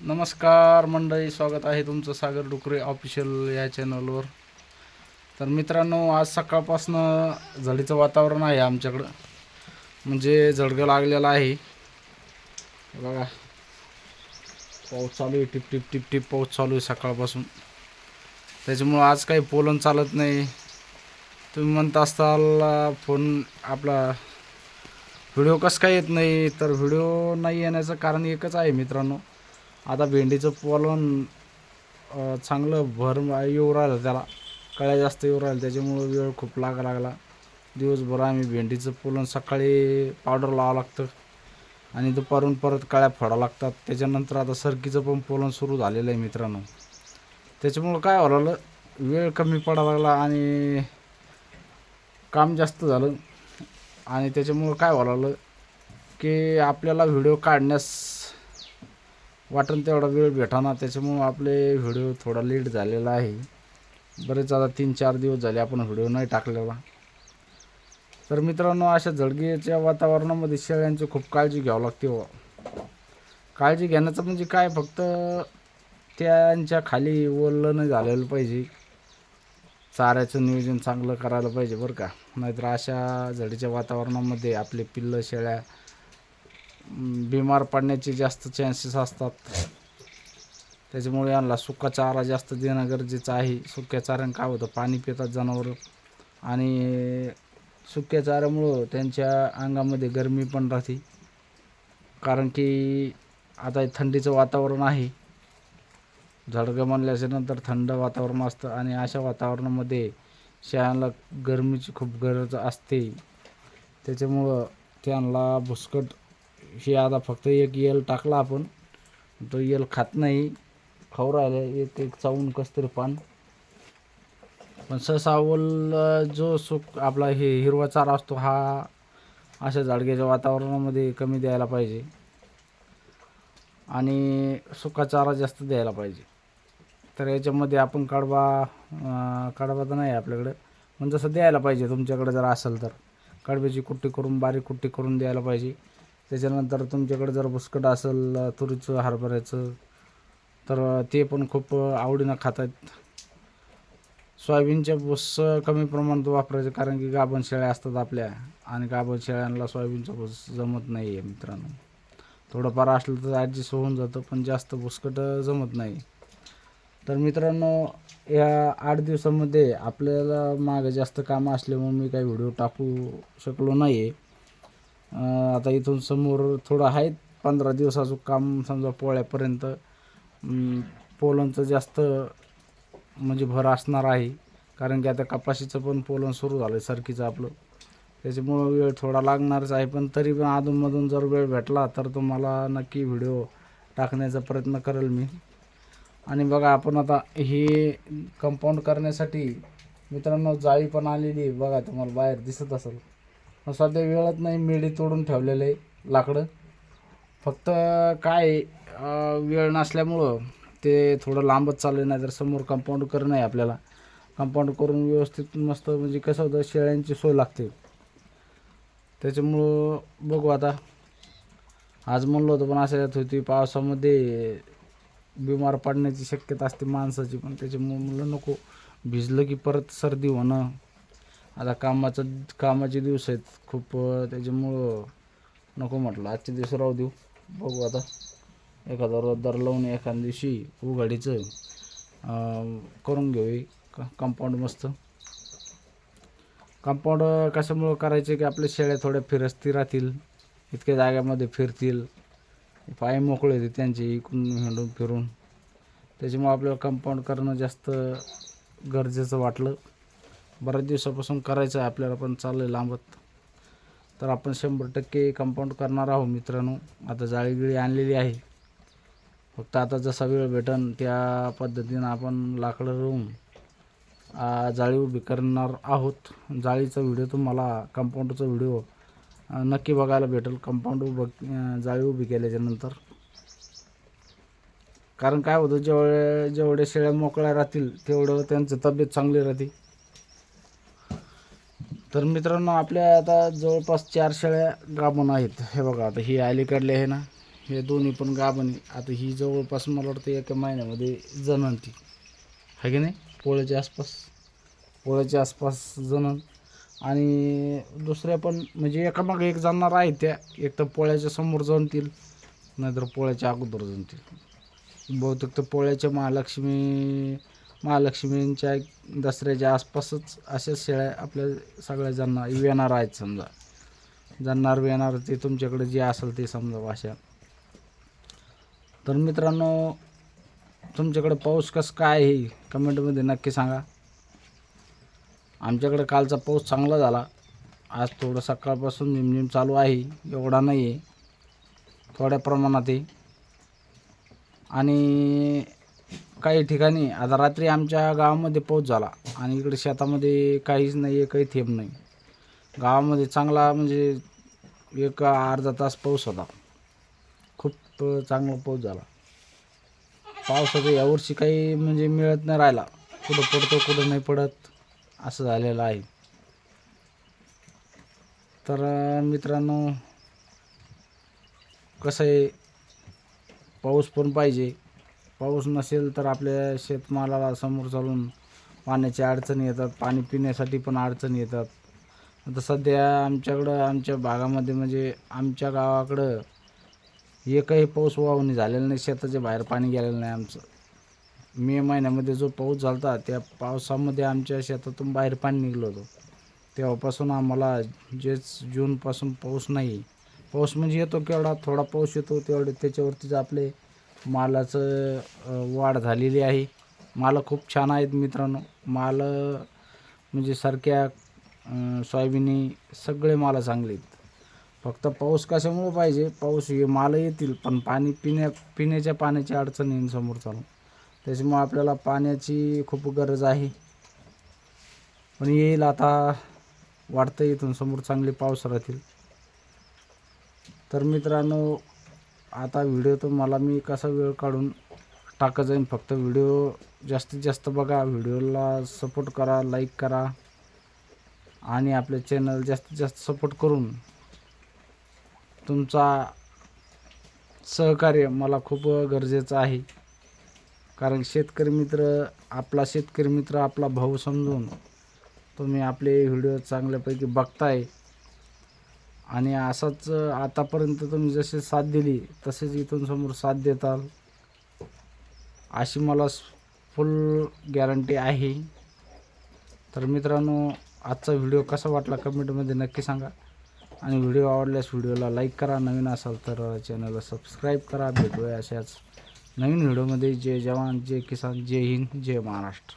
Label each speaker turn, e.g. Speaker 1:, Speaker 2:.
Speaker 1: नमस्कार मंडळी स्वागत आहे तुमचं सागर डुकरे ऑफिशियल या चॅनलवर तर मित्रांनो आज सकाळपासनं झडीचं वातावरण आहे आमच्याकडं. म्हणजे झडगं लागलेलं आहे. बघा पाऊस चालू आहे टिप टिप टिप टिप पाऊस चालू आहे सकाळपासून. त्याच्यामुळं आज काही पोलन चालत नाही. तुम्ही म्हणत असताल फोन आपला व्हिडिओ कसं काय येत नाही तर व्हिडिओ नाही येण्याचं कारण एकच आहे मित्रांनो. आता भेंडीचं पोलन चांगलं भर येऊ राहिलं त्याला. कळ्या जास्त येऊ राहिलं त्याच्यामुळं वेळ खूप लागा लागला. दिवसभर आम्ही भेंडीचं पोलन सकाळी पावडर लावावं लागतं आणि दुपारून परत कळ्या फोडावं लागतात. त्याच्यानंतर आता सरकीचं पण पोलन सुरू झालेलं आहे मित्रांनो. त्याच्यामुळं काय व्हायला लागलं वेळ कमी पडायला लागला आणि काम जास्त झालं. आणि त्याच्यामुळं काय व्हायला लागलं की आपल्याला व्हिडिओ काढण्यास वाटण तेवढा वेळ भेटाना. त्याच्यामुळं आपले व्हिडिओ थोडा लेट झालेला आहे. बरेच आता तीन चार दिवस झाले आपण व्हिडिओ नाही टाकलेला. तर मित्रांनो अशा झडगेच्या वातावरणामध्ये शेळ्यांची खूप काळजी घ्यावं लागते हो. काळजी घेण्याचं म्हणजे काय? फक्त त्यांच्या खाली ओलं नाही झालेलं पाहिजे. चाऱ्याचं नियोजन चांगलं करायला पाहिजे बरं का? नाहीतर अशा झडीच्या वातावरणामध्ये आपले पिल्लं शेळ्या बिमार पडण्याचे जास्त चान्सेस असतात. त्याच्यामुळे यांना सुका चारा जास्त देणं गरजेचं आहे. सुक्या चाऱ्यानं काय होतं पाणी पितात जनावरं. आणि सुक्या चाऱ्यामुळं त्यांच्या अंगामध्ये गरमी पण राहते. कारण की आता थंडीचं वातावरण आहे. झडगं म्हणल्याच्या नंतर थंड वातावरण असतं आणि अशा वातावरणामध्ये शेळ्यांना गरमीची खूप गरज असते. त्याच्यामुळं त्यांना भुसकट हे आता फक्त एक यल टाकला आपण. तो यल खात नाही. खाऊ राहिले. एक एक चावून कस तरी पान. पण ससावल जो सुक आपला हे हिरवा चारा असतो हा अशा जाडग्याच्या वातावरणामध्ये कमी द्यायला पाहिजे. आणि सुका चारा जास्त द्यायला पाहिजे. तर याच्यामध्ये आपण कडबा कडवा कडबा तर नाही आपल्याकडं. पण जसं द्यायला पाहिजे. तुमच्याकडे जर असेल तर. कडब्याची कुट्टी करून बारीक कुट्टी करून द्यायला पाहिजे. त्याच्यानंतर तुमच्याकडे जर बुसकट असेल तुरीचं हरभऱ्याचं तर ते पण खूप आवडीनं खातात. सोयाबीनच्या भुस कमी प्रमाणात वापरायचं कारण की गाभण शेळ्या असतात आपल्या आणि गाभण शेळ्यांना सोयाबीनचं भुस जमत नाही आहे मित्रांनो. थोडंफार असलं तर ॲडजस्ट होऊन जातं पण जास्त भुसकट जमत नाही. तर मित्रांनो या आठ दिवसामध्ये आपल्याला मागं जास्त कामं असल्यामुळे मी काही व्हिडिओ टाकू शकलो नाही आहे आता इथून समोर थोडं आहेत. पंधरा दिवसाचं काम समजा पोळ्यापर्यंत पोलनचं जास्त म्हणजे भर असणार आहे. कारण की आता कपाशीचं पण पोलन सुरू झालं आहे सरकीचं आपलं. त्याच्यामुळं वेळ थोडा लागणारच आहे. पण तरी पण अधूनमधून जर वेळ भेटला तर तुम्हाला नक्की व्हिडिओ टाकण्याचा प्रयत्न करेल मी. आणि बघा आपण आता हे कंपाऊंड करण्यासाठी मित्रांनो जाळी पण आलेली आहे. बघा तुम्हाला बाहेर दिसत असेल. सध्या वेळच नाही मेढी तोडून ठेवलेलं आहे लाकडं. फक्त काय वेळ नसल्यामुळं ते थोडं लांबच चाललं आहे नाही तर समोर कंपाऊंड करणं आहे आपल्याला. कंपाऊंड करून व्यवस्थित मस्त म्हणजे कसं होतं शेळ्यांची सोय लागते. त्याच्यामुळं बघू आता. आज म्हणलं होतं पण असं यात होती पावसामध्ये बिमार पडण्याची शक्यता असते माणसाची पण त्याच्यामुळं म्हणलं नको. भिजलं की परत सर्दी होणं. आता कामाचं कामाचे दिवस आहेत. खूप त्याच्यामुळं नको म्हटलं. आजचे दिवस राहू देऊ. बघू आता. एखादा रोजदार लावून एखाद्या दिवशी उघाडीचं करून घेऊ. क- कंपाऊंड मस्त. कंपाऊंड कशामुळं करायचे की आपल्या शेळ्या थोड्या फिरस्ती राहतील. इतक्या जाग्यामध्ये फिरतील. पाय मोकळे होते त्यांचे इकडून हिंडून फिरून. त्याच्यामुळं आपल्याला कंपाऊंड करणं जास्त गरजेचं वाटलं. बऱ्याच दिवसापासून करायचं आहे आपल्याला पण चाललं आहे लांबत. तर आपण शंभर टक्के कंपाऊंड करणार आहोत मित्रांनो. आता जाळी गिळी आणलेली आहे. फक्त आता जसा वेळ भेटन त्या पद्धतीनं आपण लाकडं रोवून जाळी उभी करणार आहोत. जाळीचा व्हिडिओ तुम्हाला कंपाऊंडचा व्हिडिओ नक्की बघायला भेटेल. कंपाऊंड उभं जाळी उभी केल्याच्यानंतर कारण काय होतं जेवढे जेवढे शेळ्या मोकळ्या राहतील तेवढं त्यांचं तब्येत चांगली राहते. तर मित्रांनो आपल्या आता जवळपास चार शेळ्या गाभण आहेत. हे बघा आता ही अलीकडले आहे ना हे दोन्ही पण गाभण आहे. आता ही जवळपास मला वाटतं एका महिन्यामध्ये जनन ती आहे की नाही? पोळ्याच्या आसपास. पोळ्याच्या आसपास जनन आणि दुसऱ्या पण म्हणजे एकामागे एक जाणार आहे त्या एक तर पोळ्याच्या समोर जणतील नाहीतर पोळ्याच्या अगोदर जणतील बहुतेक तर पोळ्याच्या महालक्ष्मी महालक्ष्मींच्या दसऱ्याच्या आसपासच अशा शेळ्या आपल्या सगळ्या जाणार येणार आहेत समजा. जाणार येणार ते तुमच्याकडे जे असेल ते समजा भाषा तर मित्रांनो तुमच्याकडे पाऊस कसं काय आहे कमेंटमध्ये नक्की सांगा. आमच्याकडे कालचा पाऊस चांगला झाला. आज थोडं सकाळपासून झिमझिम चालू आहे एवढा नाही आहे. थोड्या प्रमाणात आहे. आणि काही ठिकाणी आता रात्री आमच्या गावामध्ये पाऊस झाला आणि इकडे शेतामध्ये काहीच नाही आहे काही थेंब नाही. गावामध्ये चांगला म्हणजे एक अर्धा तास पाऊस होता. खूप चांगला पाऊस झाला. पावसाचं यावर्षी काही म्हणजे मिळत नाही राहिला. कुठं पडतो कुठं नाही पडत असं झालेलं आहे. तर मित्रांनो कसं आहे? पाऊस पण पाहिजे. पाऊस नसेल तर आपल्या शेतमालाला समोर चालून पाण्याच्या अडचणी येतात पाणी पिण्यासाठी पण अडचणी येतात. आता सध्या आमच्याकडं आमच्या भागामध्ये म्हणजे आमच्या गावाकडं एकही पाऊस वाहून झालेला नाही शेताच्या बाहेर पाणी गेलेलं नाही आमचं. मे महिन्यामध्ये जो पाऊस झाला होता त्या पावसामध्ये आमच्या शेतातून बाहेर पाणी निघलं होतं. तेव्हापासून आम्हाला जेच जूनपासून पाऊस नाही. पाऊस म्हणजे येतो केवढा थोडा पाऊस येतो तेवढे त्याच्यावरतीच आपले मालाचं वाढ झालेली आहे. माल खूप छान आहेत मित्रांनो. माल म्हणजे सारख्या सोयाबिनी सगळे माल चांगले आहेत. फक्त पाऊस कशामुळे पाहिजे? पाऊस हे माल येतील पण पाणी पिण्या पिण्याच्या पाण्याची अडचण येईल समोर चालून. त्याच्यामुळे आपल्याला पाण्याची खूप गरज आहे. पण येईल आता वाटतं इथून समोर चांगले पाऊस राहतील. तर मित्रांनो आता व्हिडिओ तर मला मी कसा वेळ काढून टाकत जाईन फक्त व्हिडिओ जास्तीत जास्त बघा. व्हिडिओला सपोर्ट करा लाईक करा. आणि आपले चॅनल जास्तीत जास्त सपोर्ट करून तुमचा सहकार्य मला खूप गरजेचं आहे. कारण शेतकरी मित्र आपला शेतकरी मित्र आपला भाऊ समजून तुम्ही आपले व्हिडिओ चांगल्यापैकी बघताय. आणि असाच आतापर्यंत तुम्ही जसे साथ दिली तसेच इथून समोर साथ देताल. अशी मला फुल गॅरंटी आहे. तर मित्रांनो आजचा व्हिडिओ कसा वाटला कमेंटमध्ये नक्की सांगा. आणि व्हिडिओ आवडल्यास व्हिडिओला लाईक करा. नवीन असाल तर चॅनलला सबस्क्राईब करा. भेटूया अशाच नवीन व्हिडिओमध्ये जय जवान जय किसान जय हिंद जय महाराष्ट्र.